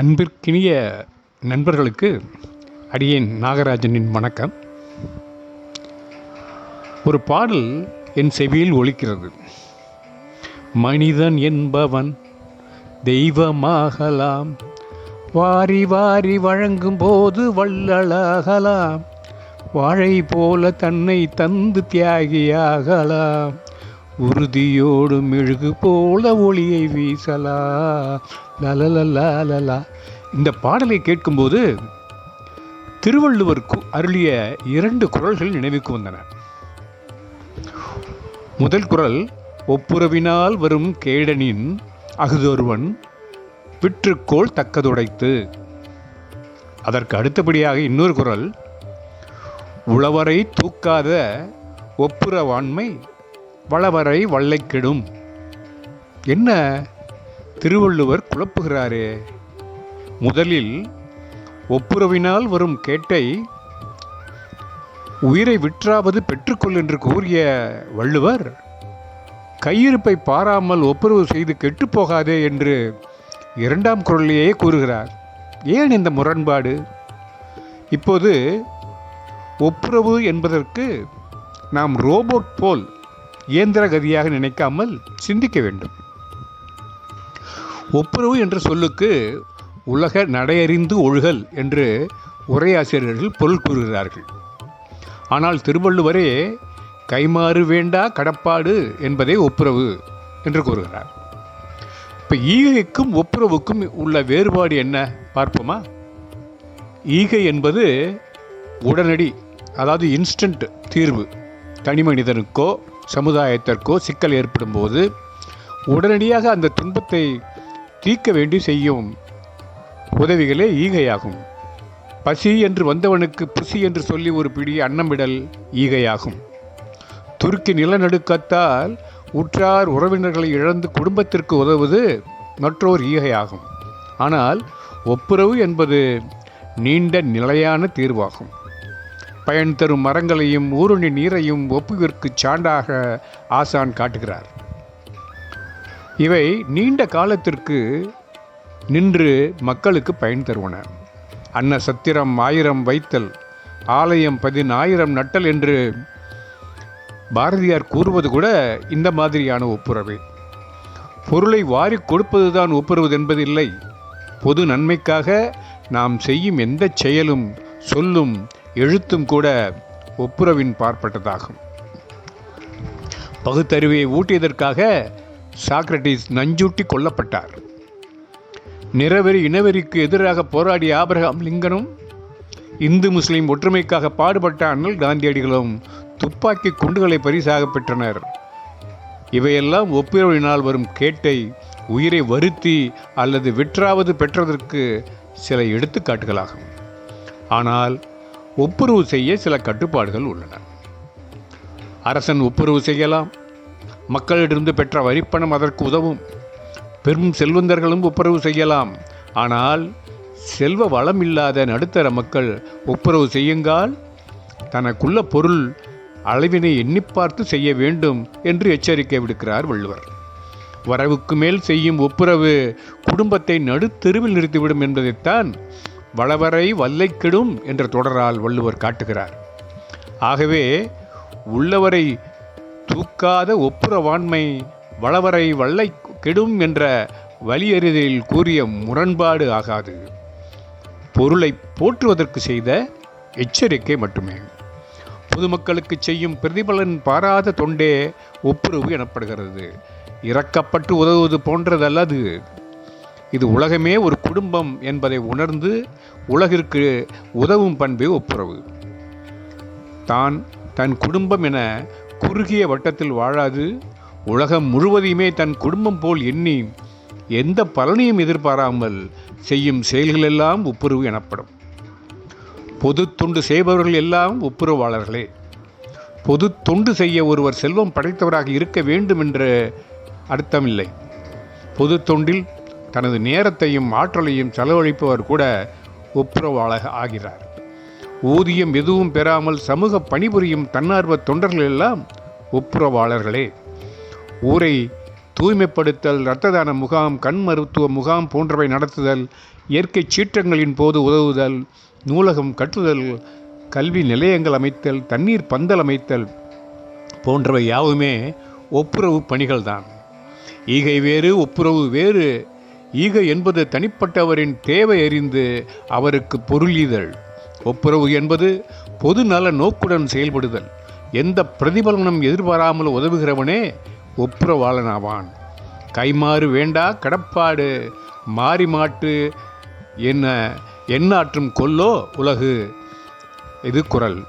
அன்பிற்கினிய நண்பர்களுக்கு அடியேன் நாகராஜனின் வணக்கம். ஒரு பாடல் என் செவியில் ஒழிக்கிறது மனிதன் என்பவன் தெய்வமாகலாம். வாரி வாரி வழங்கும் போது வள்ளலாகலாம். வாழை போல தன்னை தந்து தியாகியாகலாம். உறுதியோடு மெழுகு போல ஒளியை வீசலா. லலலலா இந்த பாடலை கேட்கும்போது திருவள்ளுவர் கு- அருளிய இரண்டு குரல்கள் நினைவுக்கு வந்தன. முதல் குரல் ஒப்புரவினால் வரும் கேடனின் அகுதொருவன் விற்றுக்கோள் தக்கதுடைத்து அதற்கு அடுத்தபடியாக இன்னொரு குறள் உழவரை தூக்காத ஒப்புரவாண்மை வளவரை வள்ளைக்கெடும். என்ன திருவள்ளுவர் குழப்புகிறாரே? முதலில் ஒப்புரவினால் வரும் கேட்டை உயிரை விற்றாவது பெற்றுக்கொள் என்று கூறிய வள்ளுவர் கையிருப்பை பாராமல் ஒப்புரவு செய்து கெட்டுப்போகாதே என்று இரண்டாம் குரலிலேயே கூறுகிறார். ஏன் இந்த முரண்பாடு? இப்போது ஒப்புரவு என்பதற்கு நாம் ரோபோட் போல் இயந்திர கதியாக நினைக்காமல் சிந்திக்க வேண்டும். ஒப்புரவு என்ற சொல்லுக்கு உலக நடையறிந்து ஒழுகல் என்று உரையாசிரியர்கள் பொருள் கூறுகிறார்கள். ஆனால் திருவள்ளுவரே கைமாறு வேண்டா கடப்பாடு என்பதே ஒப்புரவு என்று கூறுகிறார். இப்போ ஈகைக்கும் ஒப்புரவுக்கும் உள்ள வேறுபாடு என்ன பார்ப்போமா? ஈகை என்பது உடனடி அதாவது இன்ஸ்டன்ட் தீர்வு. தனி மனிதனுக்கோ சமுதாயத்திற்கோ சிக்கல் ஏற்படும் போது உடனடியாக அந்த துன்பத்தை தீர்க்க வேண்டி செய்யும் உதவிகளே ஈகையாகும். பசி என்று வந்தவனுக்கு புசி என்று சொல்லி ஒரு பிடி அன்னமிடல் ஈகையாகும். துருக்கி நிலநடுக்கத்தால் உற்றார் உறவினர்களை இழந்து குடும்பத்திற்கு உதவுவது மற்றோர் ஈகையாகும். ஆனால் ஒப்புரவு என்பது நீண்ட நிலையான தீர்வாகும். பயன் தரும் மரங்களையும் ஊருணி நீரையும் ஒப்புவிற்கு சான்றாக ஆசான் காட்டுகிறார். இவை நீண்ட காலத்திற்கு நின்று மக்களுக்கு பயன் தருவன. அன்ன சத்திரம் ஆயிரம் வைத்தல் ஆலயம் பதினாயிரம் நட்டல் என்று பாரதியார் கூறுவது கூட இந்த மாதிரியான ஒப்புரவு. பொருளை வாரி கொடுப்பதுதான் ஒப்புரவு என்பதில்லை. பொது நன்மைக்காக நாம் செய்யும் எந்த செயலும் சொல்லும் எழுத்தும் கூட ஒப்புரவின் பார்ப்பட்டதாகும். பகுத்தறிவை ஊட்டியதற்காக சாக்ரட்டிஸ் நஞ்சூட்டி கொல்லப்பட்டார். நிறவெறி இனவெறிக்கு எதிராக போராடிய ஆபிரகாம் லிங்கனும் இந்து முஸ்லிம் ஒற்றுமைக்காக பாடுபட்ட அண்ணல் காந்தியடிகளும் துப்பாக்கி குண்டுகளை பரிசாக பெற்றனர். இவையெல்லாம் ஒப்புரவினால் வரும் கேட்டை உயிரை வருத்தி அல்லது விற்றாவது பெற்றதற்கு சில எடுத்துக்காட்டுகளாகும். ஆனால் ஒப்புரவு செய்ய சில கட்டுப்பாடுகள் உள்ளன. அரசன் ஒப்புரவு செய்யலாம். மக்களிடமிருந்து பெற்ற வரிப்பணம் அதற்கு உதவும். பெரும் செல்வந்தர்களும் ஒப்புரவு செய்யலாம். ஆனால் செல்வ வளம் இல்லாத நடுத்தர மக்கள் ஒப்புரவு செய்யுங்கால் தனக்குள்ள பொருள் அளவினை எண்ணிப் பார்த்து செய்ய வேண்டும் என்று எச்சரிக்கை விடுக்கிறார் வள்ளுவர். வரவுக்கு மேல் செய்யும் ஒப்புரவு குடும்பத்தை நடுத்தெருவில் நிறுத்திவிடும் என்பதைத்தான் வளவரை வல்லை கெடும் என்ற தொடரால் வள்ளுவர் காட்டுகிறார். ஆகவே உள்ளவரை தூக்காத ஒப்புரவாண்மை வளவரை வல்லை கெடும் என்ற வலியறிதலில் கூறிய முரண்பாடு ஆகாது. பொருளை போற்றுவதற்கு செய்த எச்சரிக்கை மட்டுமே. பொதுமக்களுக்கு செய்யும் பிரதிபலன் பாராத தொண்டே ஒப்புரவு எனப்படுகிறது. இறக்கப்பட்டு உதவுவது போன்றதல்லது. இது உலகமே ஒரு குடும்பம் என்பதை உணர்ந்து உலகிற்கு உதவும் பண்பே ஒப்புரவு. தான் தன் குடும்பம் என குறுகிய வட்டத்தில் வாழாது உலகம் முழுவதையுமே தன் குடும்பம் போல் எண்ணி எந்த பலனையும் எதிர்பாராமல் செய்யும் செயல்களெல்லாம் ஒப்புரவு எனப்படும். பொது தொண்டு செய்பவர்கள் எல்லாம் ஒப்புரவாளர்களே. பொது தொண்டு செய்ய ஒருவர் செல்வம் படைத்தவராக இருக்க வேண்டும் என்ற அர்த்தமில்லை. பொது தொண்டில் தனது நேரத்தையும் ஆற்றலையும் செலவழிப்பவர் கூட ஒப்புரவாளர் ஆகிறார். ஊதியம் எதுவும் பெறாமல் சமூக பணிபுரியும் தன்னார்வ தொண்டர்கள் எல்லாம் ஒப்புரவாளர்களே ஊரை தூய்மைப்படுத்தல் இரத்த தான முகாம் கண் மருத்துவ முகாம் போன்றவை நடத்துதல் இயற்கை சீற்றங்களின் போது உதவுதல் நூலகம் கட்டுதல் கல்வி நிலையங்கள் அமைத்தல் தண்ணீர் பந்தல் அமைத்தல் போன்றவை யாவுமே ஒப்புரவு பணிகள்தான். ஈகை வேறு ஒப்புரவு வேறு ஈகை என்பது தனிப்பட்டவரின் தேவை அறிந்து அவருக்கு பொருளீதல் ஒப்புரவு என்பது பொது நல நோக்குடன் செயல்படுதல். எந்த பிரதிபலனும் எதிர்பாராமல் உதவுகிறவனே ஒப்புரவாளனாவான். கைமாறு வேண்டா கடப்பாடு மாறி மாட்டு என்ன எண்ணாற்றும் கொல்லோ உலகு. இது குரல்.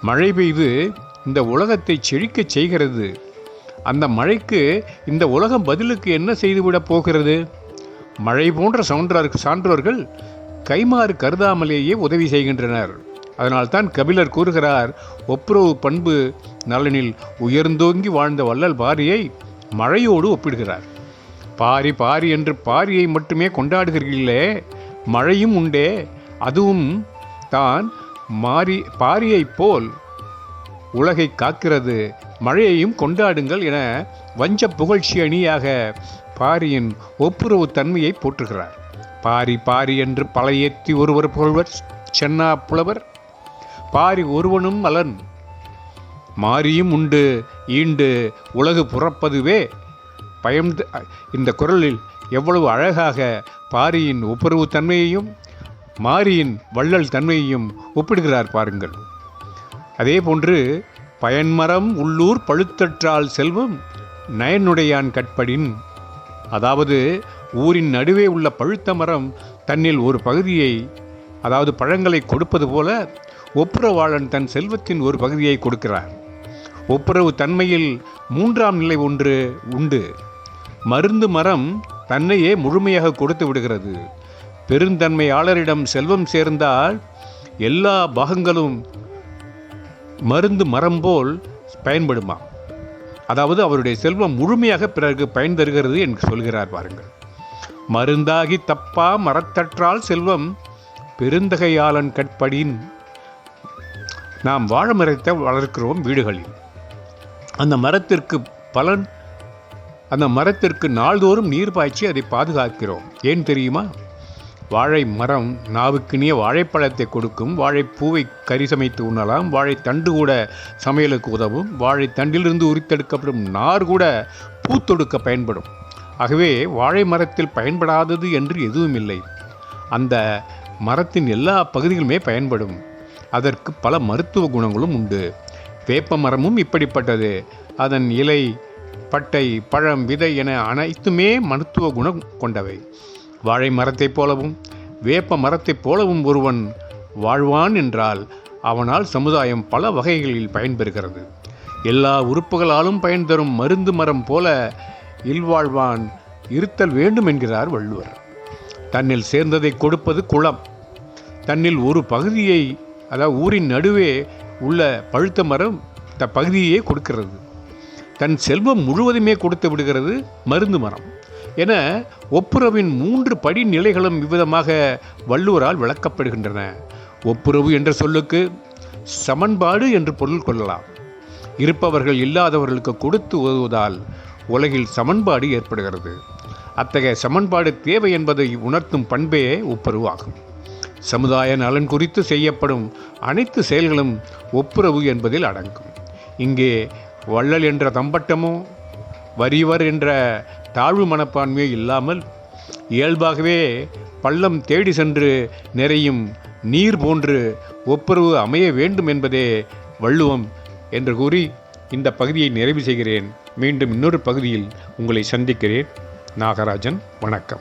மழை பெய்து இந்த உலகத்தை செழிக்கச் செய்கிறது. அந்த மழைக்கு இந்த உலகம் பதிலுக்கு என்ன செய்துவிடப் போகிறது? மழை போன்ற சான்றார் சான்றோர்கள் கைமாறு கருதாமலேயே உதவி செய்கின்றனர். அதனால்தான் கபிலர் கூறுகிறார் ஒப்புரவு பண்பு நலனில் உயர்ந்தோங்கி வாழ்ந்த வள்ளல் பாரியை மழையோடு ஒப்பிடுகிறார். பாரி பாரி என்று பாரியை மட்டுமே கொண்டாடுகிறீர்களே மழையும் உண்டே அதுவும் தான் மாறி பாரியைப் போல் உலகை காக்கிறது. மழையையும் கொண்டாடுங்கள் என வஞ்ச புகழ்ச்சி அணியாக பாரியின் ஒப்புரவு தன்மையை போற்றுகிறார். பாரி பாரி என்று பழையேற்றி ஒருவர் புகழ்வர் சென்னா புலவர். பாரி ஒருவனும் அலன் மாரியும் உண்டு ஈண்டு உலகு புறப்பதுவே. பயம் இந்த குரலில் எவ்வளவு அழகாக பாரியின் ஒப்புரவு தன்மையையும் மாரியின் வள்ளல் தன்மையையும் ஒப்பிடுகிறார் பாருங்கள். அதே போன்று பயன்மரம் உள்ளூர் பழுத்தற்றால் செல்வம் நயனுடையான் கட்படின் அதாவது ஊரின் நடுவே உள்ள பழுத்த மரம் தன்னில் ஒரு பகுதியை அதாவது பழங்களை கொடுப்பது போல ஒப்புரவாளன் தன் செல்வத்தின் ஒரு பகுதியை கொடுக்கிறார். ஒப்புரவு தன்மையில் மூன்றாம் நிலை ஒன்று உண்டு. மருந்து மரம் தன்னையே முழுமையாக கொடுத்து விடுகிறது. பெருந்தன்மையாளரிடம் செல்வம் சேர்ந்தால் எல்லா பாகங்களும் மருந்து மரம் போல் பயன்படுமா அதாவது அவருடைய செல்வம் முழுமையாக பிறருக்கு பயன் தருகிறது என்று சொல்கிறார் பாருங்கள். மருந்தாகி தப்பா மரத்தற்றால் செல்வம் பெருந்தகையாளன் கட்படின் நாம் வாழை மரத்தை வளர்க்கிறோம் வீடுகளில். அந்த மரத்திற்கு பலன் அந்த மரத்திற்கு நாள்தோறும் நீர் பாய்ச்சி அதை பாதுகாக்கிறோம். ஏன் தெரியுமா? வாழை மரம் நாவுக்குனிய வாழைப்பழத்தை கொடுக்கும். வாழைப்பூவை கறி சமைத்து உண்ணலாம். வாழைத்தண்டு கூட சமையலுக்கு உதவும். வாழைத்தண்டிலிருந்து உரித்தெடுக்கப்படும் நார் கூட பூத்தொடுக்க பயன்படும். ஆகவே வாழை மரத்தில் பயன்படாதது என்று எதுவும் இல்லை அந்த மரத்தின் எல்லா பகுதிகளுமே பயன்படும். அதற்கு பல மருத்துவ குணங்களும் உண்டு. வேப்ப மரமும் இப்படிப்பட்டது. அதன் இலை பட்டை பழம் விதை என அனைத்துமே மருத்துவ குணம் கொண்டவை. வாழை மரத்தைப் போலவும் வேப்ப மரத்தைப் போலவும் ஒருவன் வாழ்வான் என்றால் அவனால் சமுதாயம் பல வகைகளில் பயன்பெறுகிறது. எல்லா உறுப்புகளாலும் பயன் தரும் மருந்து மரம் போல இல்வாழ்வான் இருத்தல் வேண்டும் என்கிறார் வள்ளுவர். தன்னில் சேர்ந்ததை கொடுப்பது குளம். தன்னில் ஒரு பகுதியை அதாவது ஊரின் நடுவே உள்ள பழுத்த மரம் த பகுதியே கொடுக்கிறது. தன் செல்வம் முழுவதுமே கொடுத்து விடுகிறது மருந்து மரம். என ஒப்புரவின் மூன்று படிநிலைகளும் விவிதமாக வள்ளுவரால் விளக்கப்படுகின்றன. ஒப்புரவு என்ற சொல்லுக்கு சமன்பாடு என்று பொருள் கொள்ளலாம். இருப்பவர்கள் இல்லாதவர்களுக்கு கொடுத்து உதவுவதால் உலகில் சமன்பாடு ஏற்படுகிறது. அத்தகைய சமன்பாடு தேவை என்பதை உணர்த்தும் பண்பே ஒப்புரவாகும். சமுதாய நலன் குறித்து செய்யப்படும் அனைத்து செயல்களும் ஒப்புரவு என்பதில் அடங்கும். இங்கே வள்ளல் என்ற தம்பட்டமோ வரிவர் என்ற தாழ்வு மனப்பான்மையே இல்லாமல் இயல்பாகவே பள்ளம் தேடி சென்று நிறையும் நீர் போன்று ஒப்புரவு அமைய வேண்டும் என்பதே வள்ளுவம் என்று கூறி இந்த பகுதியை நிறைவு செய்கிறேன். மீண்டும் இன்னொரு பகுதியில் உங்களை சந்திக்கிறேன். நாகராஜன் வணக்கம்.